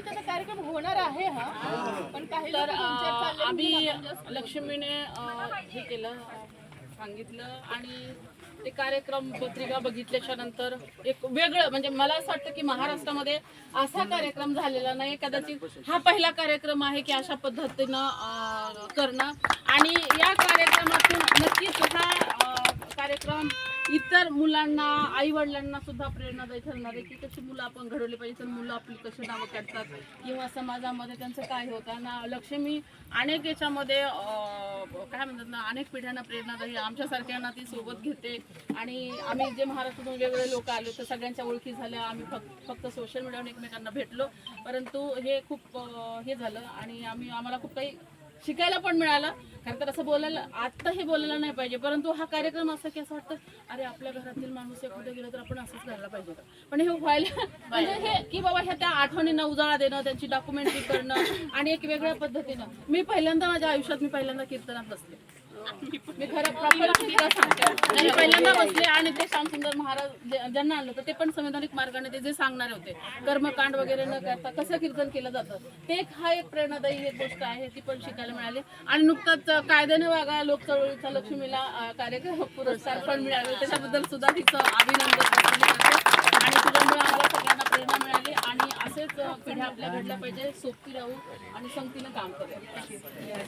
ताईचा कार्यक्रम होणार आहे हा. पण काही तर आम्ही लक्ष्मीने हे केलं सांगितलं आणि ते कार्यक्रम पत्रिका बघितल्याच्या नंतर एक वेगळं म्हणजे मला असं वाटतं की महाराष्ट्रामध्ये असा कार्यक्रम झालेला नाही. कदाचित हा पहिला कार्यक्रम आहे की अशा पद्धतीनं करणं. आणि या कार्यक्रमातून नक्कीच हा कार्यक्रम इतर मुलांना आई वडिलांना सुद्धा प्रेरणादायी ठरणार आहे की कशी मुलं आपण घडवली पाहिजे तर मुलं आपली कशी नावं काढतात किंवा समाजामध्ये त्यांचं काय होतं. ना लक्ष्मी अनेक याच्यामध्ये काय म्हणतात ना अनेक पिढ्यांना प्रेरणादायी आमच्यासारख्यांना ती सोबत घेते. आणि आम्ही जे महाराष्ट्रातून वेगवेगळे लोक आलो तर सगळ्यांच्या ओळखी झाल्या. आम्ही फक्त फक्त सोशल मीडियावर एकमेकांना भेटलो. परंतु हे खूप हे झालं. आणि आम्ही आम्हाला खूप काही शिकायला पण मिळालं. खरं तर असं बोलायला आत्ता हे बोलायला नाही पाहिजे. परंतु हा कार्यक्रम असा की असं वाटतं अरे आपल्या घरातील माणूस एखादं गेलं तर आपण असंच करायला पाहिजे पण हे व्हायला म्हणजे हे की बाबा ह्या त्या आठवणींना उजाळा देणं त्यांची डॉक्युमेंटरी करणं आणि एक वेगळ्या पद्धतीनं. मी पहिल्यांदा माझ्या आयुष्यात मी पहिल्यांदा कीर्तनात बसले. मी खरं प्रॉपर सांगते. आणि पहिल्यांदा बसले आणि ते श्यामसुंदर महाराज ज्यांना आणलं होतं ते पण संविधानिक मार्गाने ते जे सांगणारे होते. कर्मकांड वगैरे न करता कसं कीर्तन केलं जातं? ते एक हा एक प्रेरणादायी एक गोष्ट आहे ती पण शिकायला मिळाली. आणि नुकताच कायद्याने वागा लोक चळवळीचा लक्ष्मीला कार्यक्रम पुरस्कार पण मिळाले. त्याच्याबद्दल सुद्धा तिचं अभिनंदन आणि तुझ्यामुळे आम्हाला सगळ्यांना प्रेरणा मिळाली. आणि असेच पिढ्या आपल्या घडल्या पाहिजे सोबती राहू आणि संगतीनं काम करू